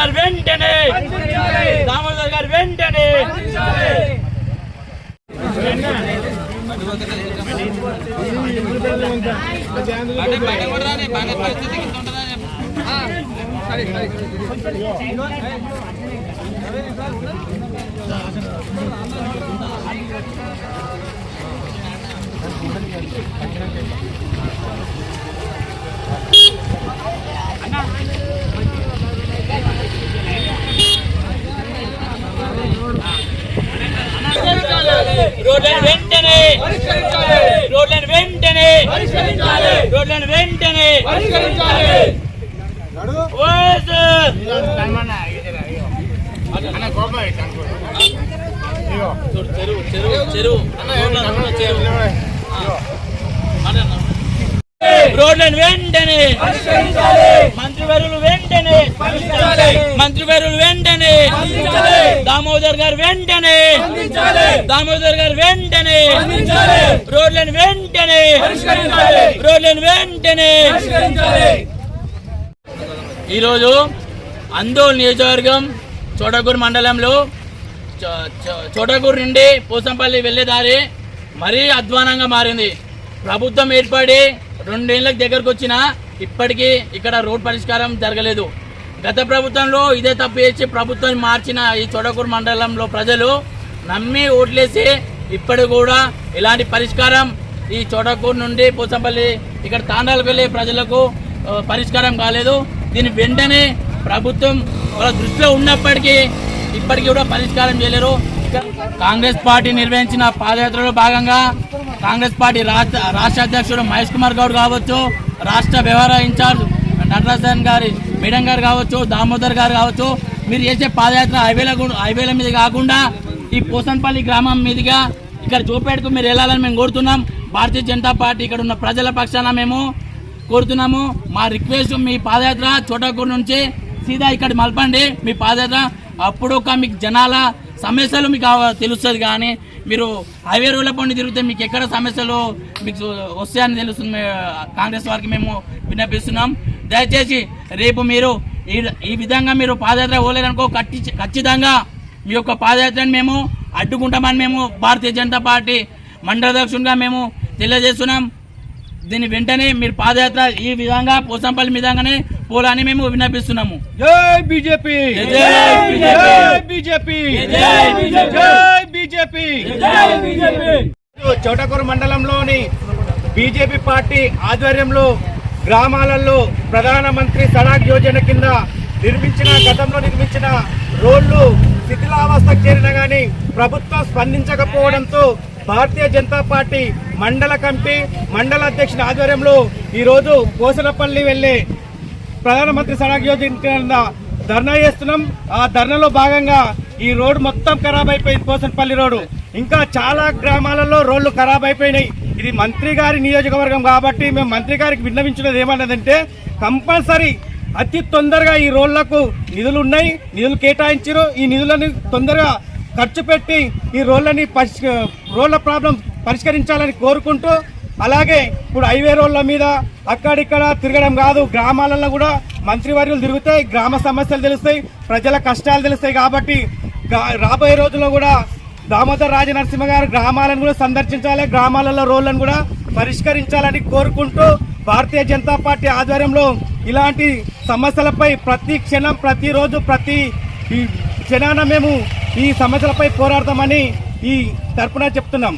గారు వెంటనే! దామోదర్ గారు వెంటనే రోడ్లను వెంటనే రోడ్లను వెంటనే రోడ్లను వెంటనే ఓస్ చెరువు చెరువు చెరువు రోడ్లను వెంటనే. మంత్రివర్యులు వెంటనే. మంత్రివర్యులు వెంటనే. దామోదర్ గారు వెంటనే. దామోదర్ గారు వెంటనే. రోడ్లను వెంటనే రోడ్లను వెంటనే ఈరోజు అందోల్ నియోజకవర్గం చోటగూరు మండలంలో చోటగూరు నుండి పోసంపల్లి వెళ్ళే దారి మరీ అధ్వానంగా మారింది. ప్రభుత్వం ఏర్పడి రెండేళ్ళకి దగ్గరకు వచ్చినా ఇప్పటికీ ఇక్కడ రోడ్ పరిష్కారం జరగలేదు. గత ప్రభుత్వంలో ఇదే తప్పు చేసి ప్రభుత్వం మార్చిన ఈ చోటకూరు మండలంలో ప్రజలు నమ్మి ఓట్లేసి ఇప్పుడు కూడా ఇలాంటి పరిష్కారం ఈ చోటకూరు నుండి పోసంపల్లి ఇక్కడ తాండాలకు వెళ్ళే ప్రజలకు పరిష్కారం కాలేదు. దీని వెంటనే ప్రభుత్వం వాళ్ళ దృష్టిలో ఉన్నప్పటికీ ఇప్పటికీ కూడా పరిష్కారం చేయలేరు. కాంగ్రెస్ పార్టీ నిర్వహించిన పాదయాత్రలో భాగంగా కాంగ్రెస్ పార్టీ రాష్ట్ర రాష్ట్ర అధ్యక్షుడు మహేష్ కుమార్ గౌడ్ కావచ్చు రాష్ట్ర వ్యవహార ఇన్ఛార్జ్ నటరాజన్ గారి మేడం గారు కావచ్చు దామోదర్ గారు కావచ్చు మీరు చేసే పాదయాత్ర హైవేల హైవేల మీద కాకుండా ఈ పోసన్పల్లి గ్రామం మీదుగా ఇక్కడ చూపేటకు మీరు వెళ్ళాలని మేము కోరుతున్నాం. భారతీయ జనతా పార్టీ ఇక్కడ ఉన్న ప్రజల పక్షాన మేము కోరుతున్నాము. మా రిక్వెస్ట్ మీ పాదయాత్ర చోటకూరు నుంచి సీదా ఇక్కడ మలపండి మీ పాదయాత్ర. అప్పుడు ఒక మీకు జనాల సమస్యలు మీకు తెలుస్తుంది కానీ మీరు హైవే రోడ్ల పండి తిరిగితే మీకు ఎక్కడ సమస్యలు మీకు వస్తాయని తెలుస్తుంది కాంగ్రెస్ వారికి మేము విన్నపిస్తున్నాం. దయచేసి రేపు మీరు ఈ ఈ విధంగా మీరు పాదయాత్ర పోలేరనుకో ఖచ్చితంగా మీ యొక్క పాదయాత్రని మేము అడ్డుకుంటామని మేము భారతీయ జనతా పార్టీ మండల అధ్యక్షునిగా మేము తెలియజేస్తున్నాం. దీన్ని వెంటనే మీరు పాదయాత్ర ఈ విధంగా పోసంపల్లి విధంగానే పోలని మేము విన్నపిస్తున్నాము. జై బీజేపీ! జై బీజేపీ. బీజేపీ! జై బీజేపీ. బీజేపీ! చౌటకూరు మండలంలోని బీజేపీ పార్టీ ఆధ్వర్యంలో గ్రామాలలో ప్రధానమంత్రి సడాక్ యోజన కింద నిర్మించిన గతంలో నిర్మించిన రోడ్లు శిథిలావస్థకు చేరిన గాని ప్రభుత్వం స్పందించకపోవడంతో భారతీయ జనతా పార్టీ మండల కమిటీ మండల అధ్యక్షుని ఆధ్వర్యంలో ఈరోజు కోసలపల్లి వెళ్ళే ప్రధానమంత్రి సడక్ యోజన ధర్నా చేస్తున్నాం. ఆ ధర్నాలో భాగంగా ఈ రోడ్డు మొత్తం ఖరాబ్ అయిపోయింది పోసన్పల్లి రోడ్డు. ఇంకా చాలా గ్రామాలలో రోడ్లు ఖరాబ్ అయిపోయినాయి. ఇది మంత్రి గారి నియోజకవర్గం కాబట్టి మేము మంత్రి గారికి విన్నవించినది ఏమన్నదంటే కంపల్సరీ అతి తొందరగా ఈ రోడ్లకు నిధులు ఉన్నాయి నిధులు కేటాయించారు ఈ నిధులను తొందరగా ఖర్చు పెట్టి ఈ రోడ్లని పరిష్ రోడ్ల ప్రాబ్లం పరిష్కరించాలని కోరుకుంటూ అలాగే ఇప్పుడు హైవే రోడ్ల మీద అక్కడిక్కడ తిరగడం కాదు గ్రామాలలో కూడా మంత్రివర్యులు తిరుగుతాయి గ్రామ సమస్యలు తెలుస్తాయి ప్రజల కష్టాలు తెలుస్తాయి కాబట్టి రాబోయే రోజుల్లో కూడా దామోదర్ రాజనరసింహ గారు గ్రామాలను కూడా సందర్శించాలి గ్రామాలలో రోడ్లను కూడా పరిష్కరించాలని కోరుకుంటూ భారతీయ జనతా పార్టీ ఆధ్వర్యంలో ఇలాంటి సమస్యలపై ప్రతి క్షణం ప్రతిరోజు ప్రతి ఈ క్షణాన మేము ఈ సమస్యలపై పోరాడతామని ఈ తరపున చెప్తున్నాం.